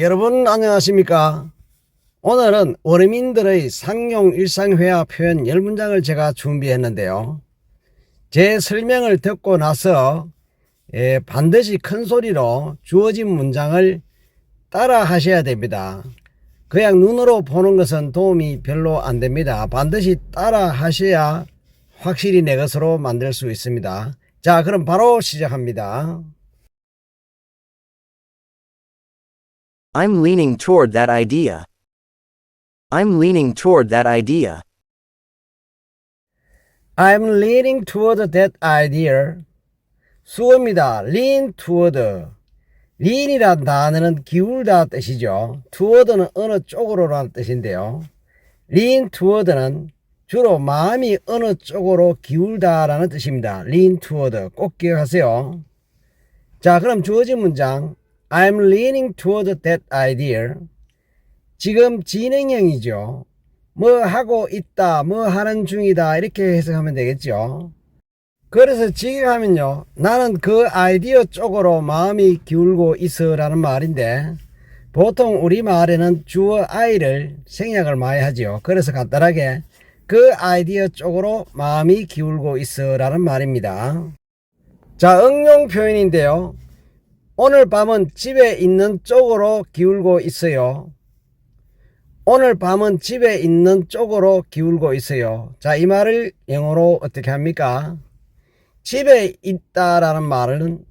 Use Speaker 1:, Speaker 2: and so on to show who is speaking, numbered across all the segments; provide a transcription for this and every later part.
Speaker 1: 여러분 안녕하십니까? 오늘은 원어민들의 상용 일상회화 표현 10문장을 제가 준비했는데요. 제 설명을 듣고 나서 예, 반드시 큰 소리로 주어진 문장을 따라 하셔야 됩니다. 그냥 눈으로 보는 것은 도움이 별로 안 됩니다. 반드시 따라 하셔야 확실히 내 것으로 만들 수 있습니다. 자, 그럼 바로 시작합니다.
Speaker 2: I'm leaning toward that idea. I'm leaning toward that idea.
Speaker 1: I'm leaning toward that idea. 수어입니다. lean toward. lean이란 단어는 기울다 뜻이죠. toward는 어느 쪽으로라는 뜻인데요. lean toward는 주로 마음이 어느 쪽으로 기울다라는 뜻입니다. lean toward 꼭 기억하세요. 자, 그럼 주어진 문장 I'm leaning toward that idea. 지금 진행형이죠. 뭐 하고 있다, 뭐 하는 중이다 이렇게 해석하면 되겠죠. 그래서 지금 하면요. 나는 그 아이디어 쪽으로 마음이 기울고 있어라는 말인데 보통 우리 말에는 주어 I를 생략을 많이 하지요. 그래서 간단하게 그 아이디어 쪽으로 마음이 기울고 있어라는 말입니다. 자, 응용 표현인데요. 오늘 밤은 집에 있는 쪽으로 기울고 있어요. 오늘 밤은 집에 있는 쪽으로 기울고 있어요. 자, 이 말을 영어로 어떻게 합니까? 집에 있다라는 말은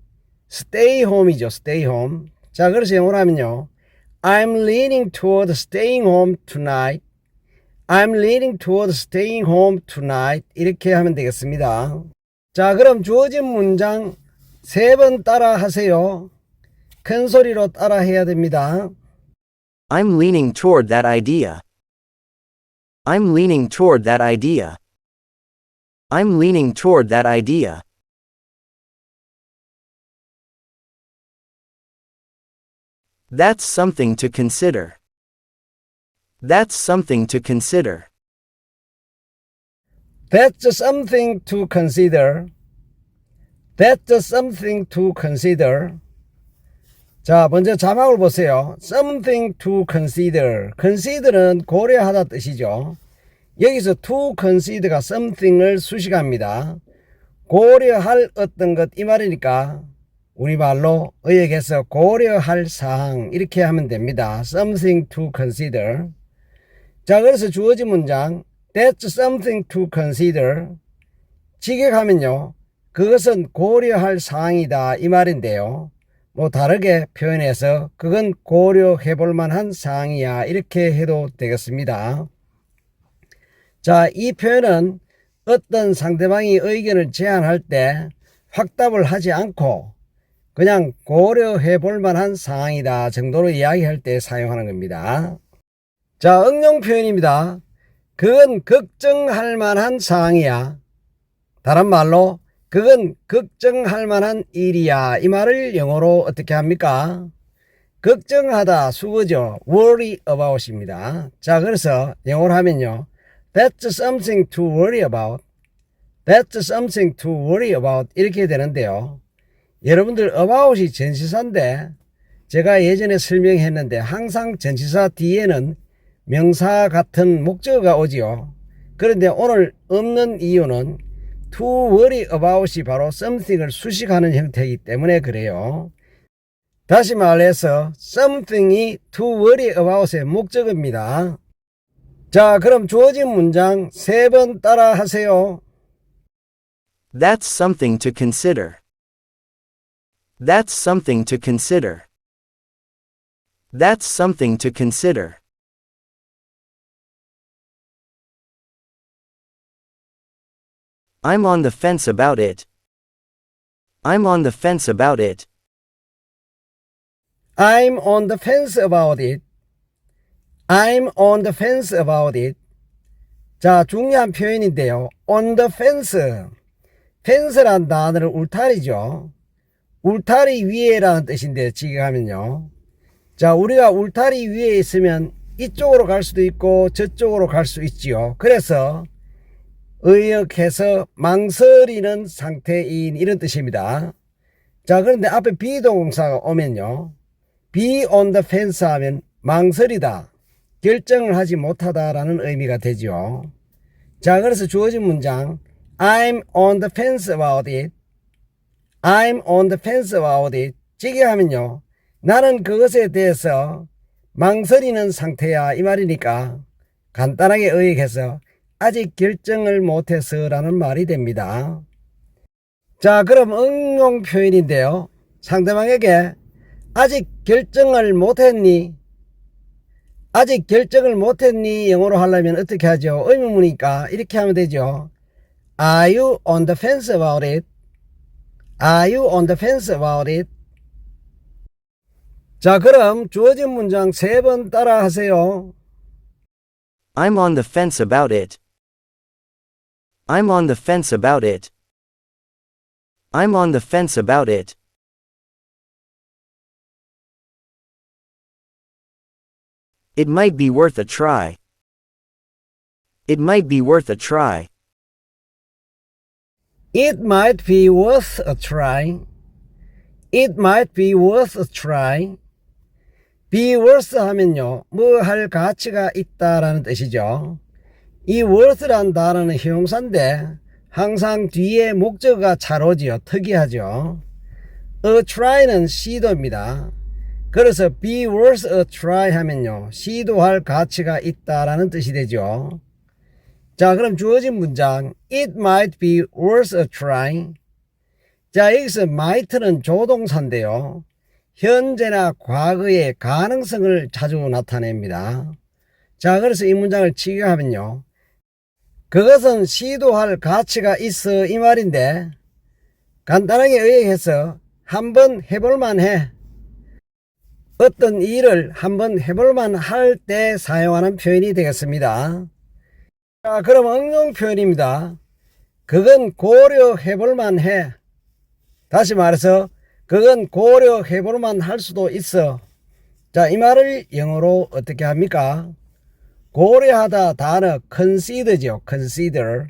Speaker 1: stay home이죠. stay home. 자, 그래서 영어로 하면요. I'm leaning toward staying home tonight. I'm leaning toward staying home tonight. 이렇게 하면 되겠습니다. 자, 그럼 주어진 문장 세 번 따라 하세요. 큰 소리로 따라 해야 됩니다.
Speaker 2: I'm leaning toward that idea. I'm leaning toward that idea. I'm leaning toward that idea. That's something to consider. That's something to consider.
Speaker 1: That's something to consider. That's something to consider. 자, 먼저 자막을 보세요. Something to consider. consider는 고려하다 뜻이죠. 여기서 to consider가 something을 수식합니다. 고려할 어떤 것 이 말이니까 우리말로 의역해서 고려할 사항 이렇게 하면 됩니다. Something to consider. 자, 그래서 주어진 문장 That's something to consider. 직역하면요. 그것은 고려할 사항이다 이 말인데요. 뭐 다르게 표현해서 그건 고려해 볼 만한 사항이야 이렇게 해도 되겠습니다. 자, 이 표현은 어떤 상대방이 의견을 제안할 때 확답을 하지 않고 그냥 고려해 볼 만한 사항이다 정도로 이야기할 때 사용하는 겁니다. 자, 응용 표현입니다. 그건 걱정할 만한 사항이야. 다른 말로 그건 걱정할 만한 일이야. 이 말을 영어로 어떻게 합니까? 걱정하다 수거죠. worry about입니다. 자, 그래서 영어로 하면요. That's something to worry about. That's something to worry about. 이렇게 되는데요. 여러분들 about이 전치사인데 제가 예전에 설명했는데 항상 전치사 뒤에는 명사 같은 목적어가 오지요. 그런데 오늘 없는 이유는 to worry about이 바로 something을 수식하는 형태이기 때문에 그래요. 다시 말해서 something이 to worry about의 목적어입니다. 자, 그럼 주어진 문장 세 번 따라 하세요.
Speaker 2: That's something to consider. That's something to consider. That's something to consider. I'm on the fence about it. I'm on the fence about it.
Speaker 1: I'm on the fence about it. I'm on the fence about it. 자, 중요한 표현인데요. on the fence. fence란 단어를 울타리죠. 울타리 위에라는 뜻인데 직역하면요. 자, 우리가 울타리 위에 있으면 이쪽으로 갈 수도 있고 저쪽으로 갈 수 있지요. 그래서 의역해서 망설이는 상태인 이런 뜻입니다. 자, 그런데 앞에 비동사가 오면요. be on the fence 하면 망설이다, 결정을 하지 못하다라는 의미가 되죠. 자, 그래서 주어진 문장 I'm on the fence about it. I'm on the fence about it. 찌게 하면요. 나는 그것에 대해서 망설이는 상태야 이 말이니까 간단하게 의역해서 아직 결정을 못해서라는 말이 됩니다. 자, 그럼 응용 표현인데요. 상대방에게 아직 결정을 못했니? 아직 결정을 못했니? 영어로 하려면 어떻게 하죠? 의문문이니까 이렇게 하면 되죠. Are you on the fence about it? Are you on the fence about it? 자, 그럼 주어진 문장 세 번 따라 하세요.
Speaker 2: I'm on the fence about it. I'm on the fence about it. I'm on the fence about it. It might be worth a try. It might be worth a try.
Speaker 1: It might be worth a try. It might be worth a try. be worth 하면요, 뭐 할 가치가 있다라는 뜻이죠. 이 worth란 단어는 형용사인데 항상 뒤에 목적어가 잘 오지요. 특이하죠. A try는 시도입니다. 그래서 be worth a try 하면요, 시도할 가치가 있다라는 뜻이 되죠. 자, 그럼 주어진 문장 It might be worth a try. 자, 여기서 might는 조동사인데요. 현재나 과거의 가능성을 자주 나타냅니다. 자, 그래서 이 문장을 치교하면요. 그것은 시도할 가치가 있어 이 말인데 간단하게 의역해서 한번 해볼만 해. 어떤 일을 한번 해볼만 할 때 사용하는 표현이 되겠습니다. 자, 그럼 응용 표현입니다. 그건 고려해 볼만 해. 다시 말해서, 그건 고려해 볼만 할 수도 있어. 자, 이 말을 영어로 어떻게 합니까? 고려하다 단어 consider죠. consider.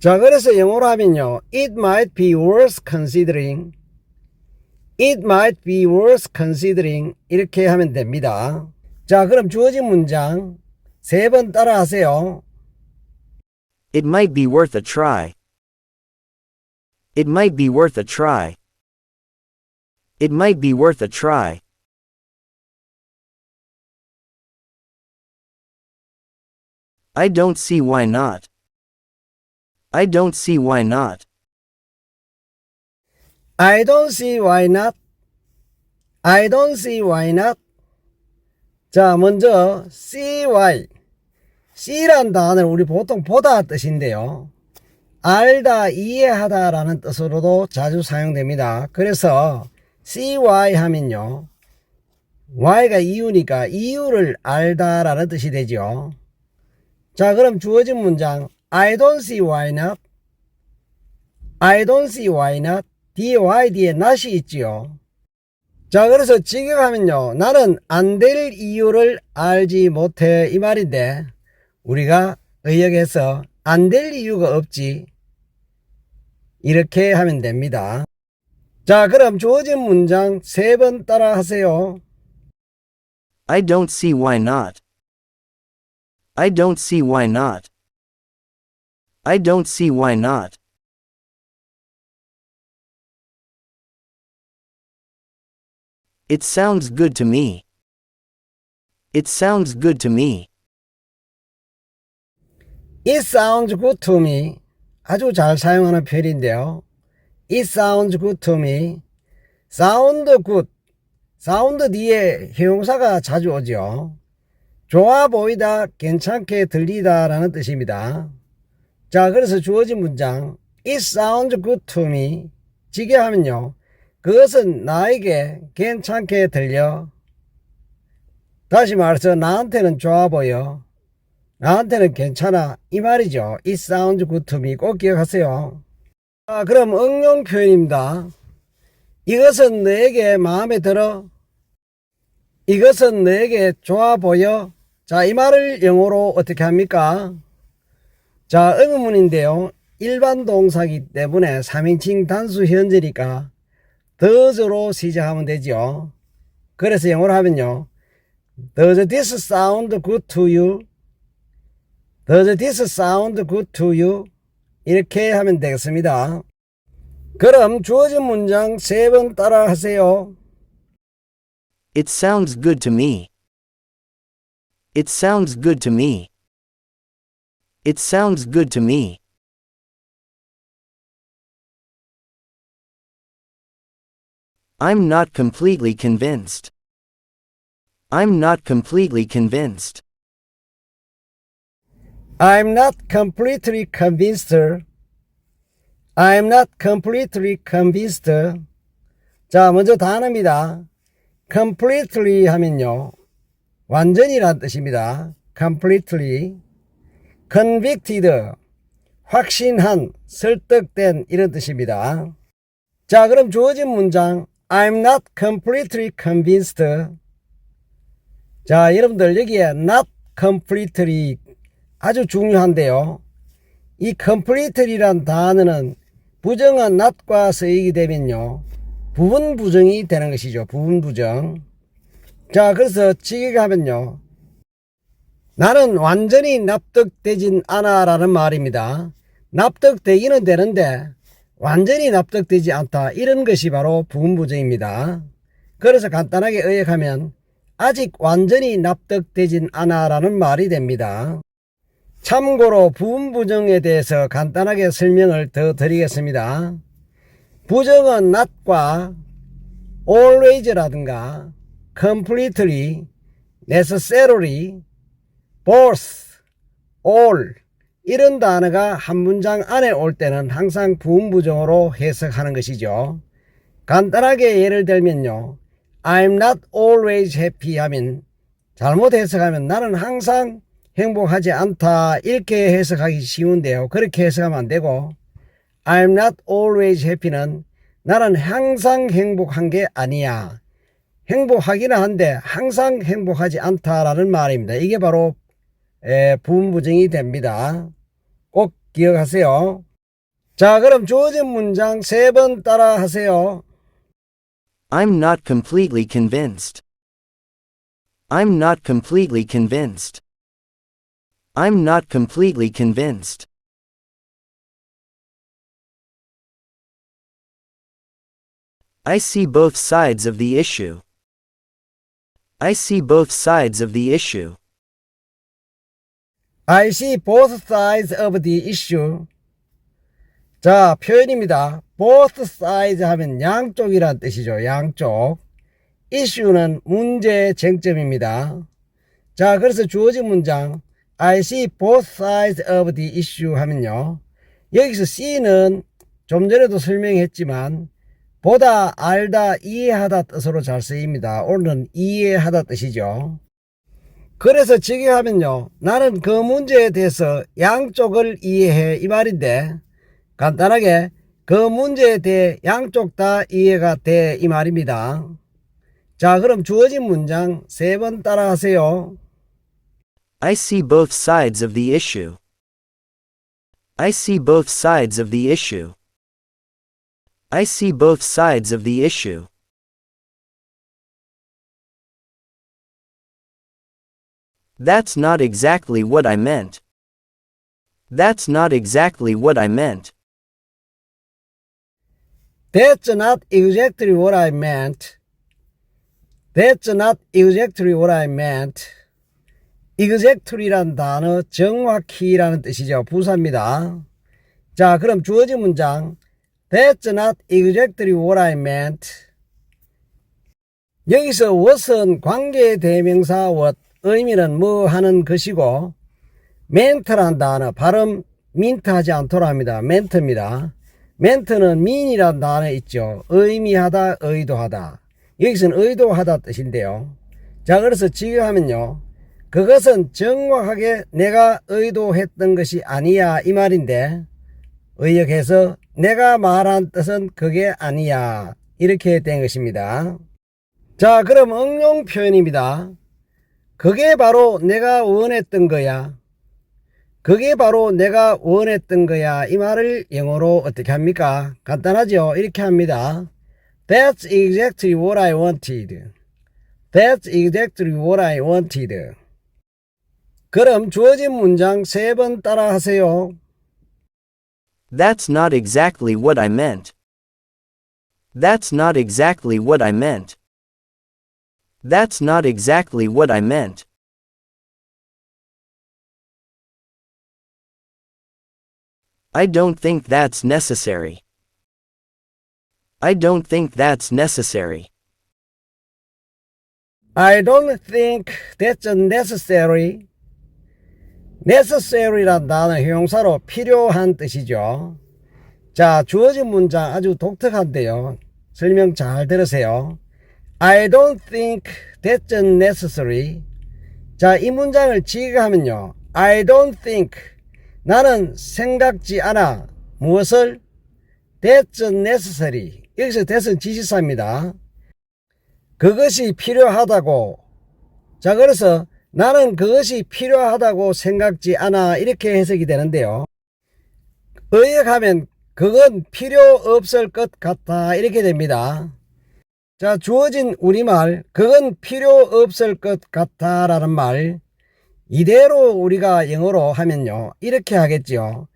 Speaker 1: 자, 그래서 영어로 하면요. It might be worth considering. It might be worth considering. 이렇게 하면 됩니다. 자, 그럼 주어진 문장 세 번 따라 하세요.
Speaker 2: It might be worth a try. It might be worth a try. It might be worth a try. I don't see why not. I don't see why not.
Speaker 1: I don't see why not. I don't see why not. 자, 먼저 see why. see란 단어는 우리 보통 보다 뜻인데요. 알다, 이해하다라는 뜻으로도 자주 사용됩니다. 그래서 see why 하면요. why가 이유니까 이유를 알다라는 뜻이 되죠. 자, 그럼 주어진 문장 I don't see why not. I don't see why not. 뒤에 y 뒤에 not이 있지요. 자, 그래서 직역하면요. 나는 안 될 이유를 알지 못해 이 말인데 우리가 의역해서 안 될 이유가 없지. 이렇게 하면 됩니다. 자, 그럼 주어진 문장 세 번 따라 하세요.
Speaker 2: I don't see why not. I don't see why not. I don't see why not. It sounds good to me. It sounds good to me.
Speaker 1: It sounds good to me. 아주 잘 사용하는 표현인데요. It sounds good to me. sound good. 사운드 뒤에 형용사가 자주 오죠. 좋아 보이다, 괜찮게 들리다 라는 뜻입니다. 자, 그래서 주어진 문장 It sounds good to me. 직역하면요. 그것은 나에게 괜찮게 들려. 다시 말해서 나한테는 좋아 보여. 나한테는 괜찮아. 이 말이죠. It sounds good to me. 꼭 기억하세요. 자, 그럼 응용 표현입니다. 이것은 너에게 마음에 들어. 이것은 너에게 좋아 보여. 자, 이 말을 영어로 어떻게 합니까? 자, 의문문인데요. 일반 동사기 때문에 3인칭 단수 현재니까 더즈로 시작하면 되죠. 그래서 영어로 하면요. Does this sound good to you? Does this sound good to you? 이렇게 하면 되겠습니다. 그럼 주어진 문장 세 번 따라 하세요.
Speaker 2: It sounds good to me. It sounds good to me. It sounds good to me. I'm not completely convinced. I'm not completely convinced.
Speaker 1: I'm not completely convinced. I'm not completely convinced. 자, 먼저 단어입니다. completely 하면요. 완전히란 뜻입니다. completely. convicted. 확신한, 설득된 이런 뜻입니다. 자, 그럼 주어진 문장 I'm not completely convinced. 자, 여러분들 여기에 not completely 아주 중요한데요. 이 completely란 단어는 부정한 not과 쓰이게 되면요. 부분 부정이 되는 것이죠. 부분 부정. 자, 그래서 지기가 하면요. 나는 완전히 납득되진 않아 라는 말입니다. 납득되기는 되는데 완전히 납득되지 않다. 이런 것이 바로 부분 부정입니다. 그래서 간단하게 의역하면 아직 완전히 납득되진 않아 라는 말이 됩니다. 참고로 부분 부정에 대해서 간단하게 설명을 더 드리겠습니다. 부정은 not과 always라든가 completely, necessarily, both, all 이런 단어가 한 문장 안에 올 때는 항상 부분 부정으로 해석하는 것이죠. 간단하게 예를 들면요. I'm not always happy 하면 잘못 해석하면 나는 항상 행복하지 않다 이렇게 해석하기 쉬운데요. 그렇게 해석하면 안 되고 I'm not always happy는 나는 항상 행복한 게 아니야. 행복하기는 한데 항상 행복하지 않다라는 말입니다. 이게 바로 에, 부분부정이 됩니다. 꼭 기억하세요. 자, 그럼 주어진 문장 세 번 따라 하세요.
Speaker 2: I'm not completely convinced. I'm not completely convinced. I'm not completely convinced. I see both sides of the issue. I see both sides of the issue.
Speaker 1: I see both sides of the issue. 자, 표현입니다. both sides 하면 양쪽이란 뜻이죠. 양쪽. issue는 문제 쟁점입니다. 자, 그래서 주어진 문장 I see both sides of the issue 하면요. 여기서 see는 좀 전에도 설명했지만 보다 알다 이해하다 뜻으로 잘 쓰입니다. 오늘은 이해하다 뜻이죠. 그래서 직역하면요. 나는 그 문제에 대해서 양쪽을 이해해 이 말인데 간단하게 그 문제에 대해 양쪽 다 이해가 돼 이 말입니다. 자, 그럼 주어진 문장 세 번 따라 하세요.
Speaker 2: I see both sides of the issue. I see both sides of the issue. I see both sides of the issue. That's not exactly what I meant. That's not exactly what I meant.
Speaker 1: That's not exactly what I meant. That's not exactly what I meant. exactly란 단어 정확히라는 뜻이죠. 부사입니다. 자, 그럼 주어진 문장 That's not exactly what I meant. 여기서 what은 관계 대명사 what 의미는 뭐 하는 것이고 멘트란 단어 발음 민트하지 않도록 합니다. 멘트입니다. 멘트는 mean이란 단어 있죠. 의미하다, 의도하다. 여기서는 의도하다 뜻인데요. 자, 그래서 직역하면요. 그것은 정확하게 내가 의도했던 것이 아니야 이 말인데 의역해서 내가 말한 뜻은 그게 아니야 이렇게 된 것입니다. 자, 그럼 응용 표현입니다. 그게 바로 내가 원했던 거야. 그게 바로 내가 원했던 거야. 이 말을 영어로 어떻게 합니까? 간단하죠? 이렇게 합니다. That's exactly what I wanted. That's exactly what I wanted. 그럼 주어진 문장 세 번 따라 하세요.
Speaker 2: That's not exactly what I meant. That's not exactly what I meant. That's not exactly what I meant. I don't think that's necessary. I don't think that's necessary.
Speaker 1: I don't think that's necessary. Necessary란 단어 형용사로 필요한 뜻이죠. 자, 주어진 문장 아주 독특한데요. 설명 잘 들으세요. I don't think that's necessary. 자, 이 문장을 지휘하면요. I don't think 나는 생각지 않아 무엇을 that's necessary. 여기서 that은 지시사입니다. 그것이 필요하다고. 자, 그래서 나는 그것이 필요하다고 생각지 않아. 이렇게 해석이 되는데요. 의역하면 그건 필요 없을 것 같아. 이렇게 됩니다. 자, 주어진 우리말, 그건 필요 없을 것 같아. 라는 말. 이대로 우리가 영어로 하면요. 이렇게 하겠죠.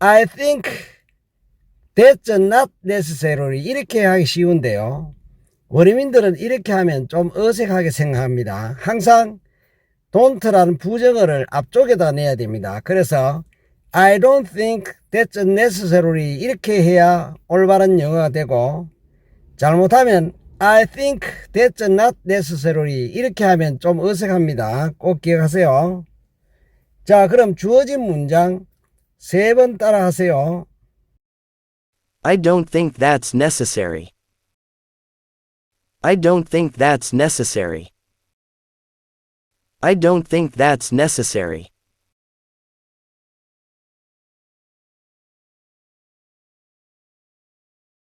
Speaker 1: I think that's not necessary. 이렇게 하기 쉬운데요. 원어민들은 이렇게 하면 좀 어색하게 생각합니다. 항상 don't라는 부정어를 앞쪽에다 내야 됩니다. 그래서 I don't think that's necessary 이렇게 해야 올바른 영어가 되고 잘못하면 I think that's not necessary 이렇게 하면 좀 어색합니다. 꼭 기억하세요. 자, 그럼 주어진 문장 세 번 따라 하세요.
Speaker 2: I don't think that's necessary. I don't think that's necessary. I don't think that's necessary.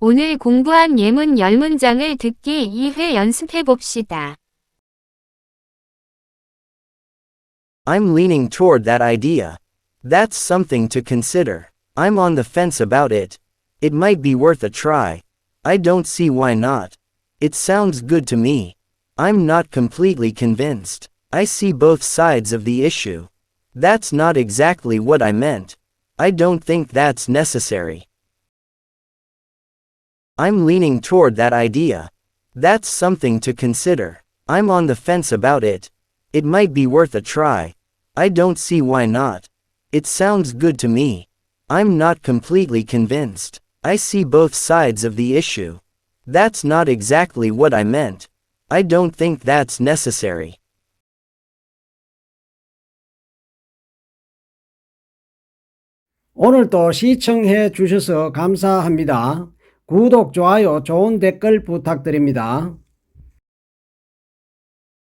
Speaker 3: 오늘 공부한 예문 10문장을 듣기 2회 연습해 봅시다.
Speaker 2: I'm leaning toward that idea. That's something to consider. I'm on the fence about it. It might be worth a try. I don't see why not. It sounds good to me. I'm not completely convinced. I see both sides of the issue. That's not exactly what I meant. I don't think that's necessary. I'm leaning toward that idea. That's something to consider. I'm on the fence about it. It might be worth a try. I don't see why not. It sounds good to me. I'm not completely convinced. I see both sides of the issue. That's not exactly what I meant. I don't think that's necessary.
Speaker 1: 오늘도 시청해 주셔서 감사합니다. 구독, 좋아요, 좋은 댓글 부탁드립니다.